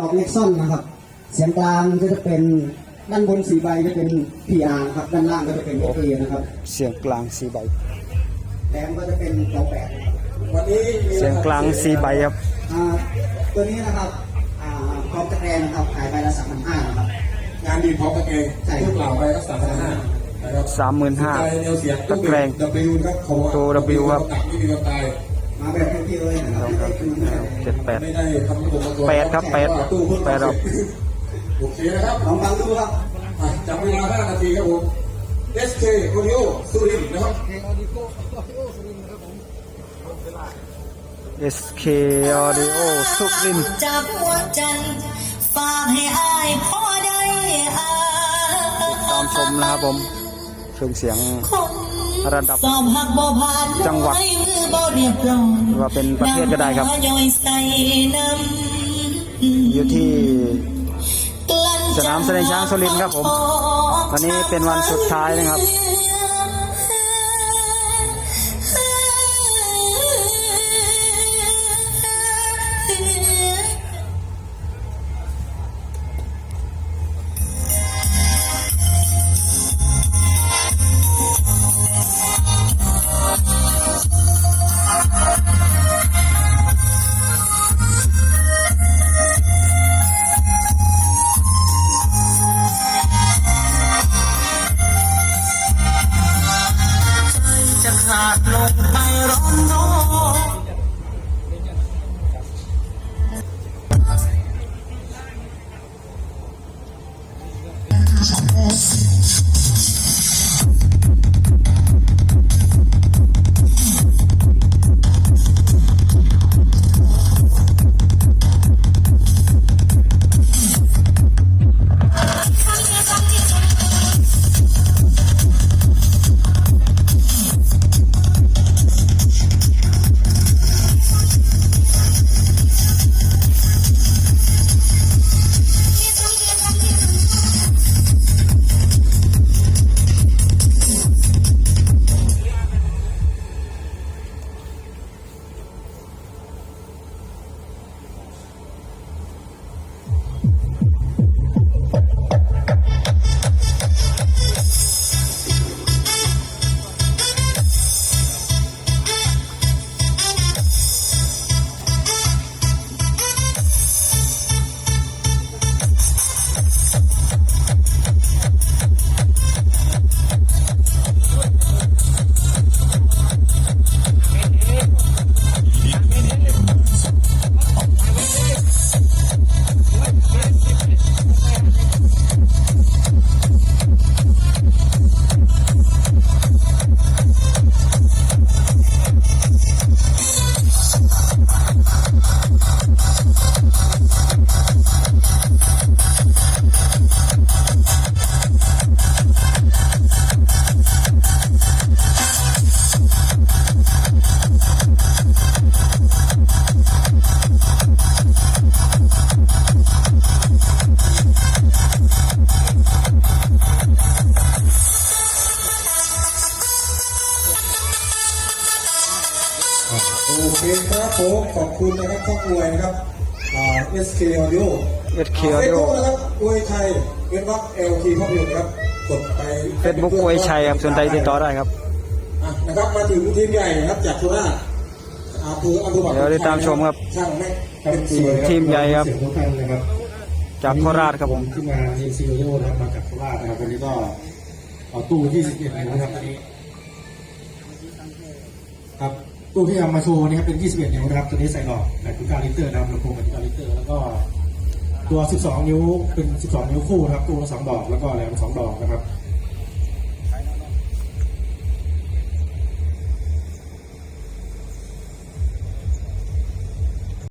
ดอกเล็กซ่อนนะครับ เสียงกลางก็จะเป็นด้านบนสีใบจะเป็น PR นะครับ ด้านล่างก็จะเป็น OK นะครับ เสียงกลางสีใบ แหลมก็จะเป็นดอกแปดนะครับวันนี้มีเสียงกลางสีใบครับอ่าตัวนี้นะครับอ่าพร้อมตะแกรงนะครับขายใบละสามพันห้านะครับ งานดีพร้อมตะเกงใช่พูดเปล่าไปรักษาพันห้านะครับสามหมื่นห้าสนใจแนวเสียงตะแกรง W ครับเขาว่าตัว W ครับ ตัดไม่มีกระต่าย มาแบบเพียวๆเลยนะครับไม่ได้เป็นแบบเจ็ดแปดไม่ได้ทำตัวตัวแปดครับแปดตู้เพิ่งแปดครับโอเคนะครับลองฟังดูครับอะจับเวลา5นาทีครับผม SK Audio สุรินทร์นะครับ SK Audio สุรินทร์จับหัวใจฝากให้อายพ่อได้อาตามชมนะครับผมเครื่องเสียงคนระดับสอบหักบ่ผ่านจังหวัด บ่เรียบร้อยว่าเป็นประเทศก็ได้ครับ อยู่ที่สนามแสดงช้างสุรินทร์ครับผมวันนี้เป็นวันสุดท้ายนะครับ โอเคครับผมขอบคุณนะครับข้ออวยนะครับอ่า SK Audio SK เฟซ Audio บุ๊กนะครับอวยชัยเป็นวัก LT ภาพยนตร์ครับกดไปเฟซบุ๊กอวยชัยครับสนใจติดต่อได้ครับอะนะครับมาถึงทีมใหญ่นะครับจากโคราชอำเภออำเภอบักเดี๋ยวติดตามชมครับช่างแม็กเป็นสวยทีมใหญ่ครับเสียงทุกท่านนะครับจากโคราชครับผมที่มาทีมซีโอนะครับมาจากโคราชนะครับวันนี้ก็เอาตู้ที่11นิ้วนะครับอันนี้ครับ ตู้ที่เอามาโชว์นี่ครับเป็น 21 นิ้วนะครับ ตัวนี้ใส่หลอด89ลิตรนะครับลำโพง89ลิตรแล้วก็ตัว 12 นิ้วเป็น 12 นิ้วคู่นะครับ ตัวละ2ดอก แล้วก็แหลม2ดอกนะครับ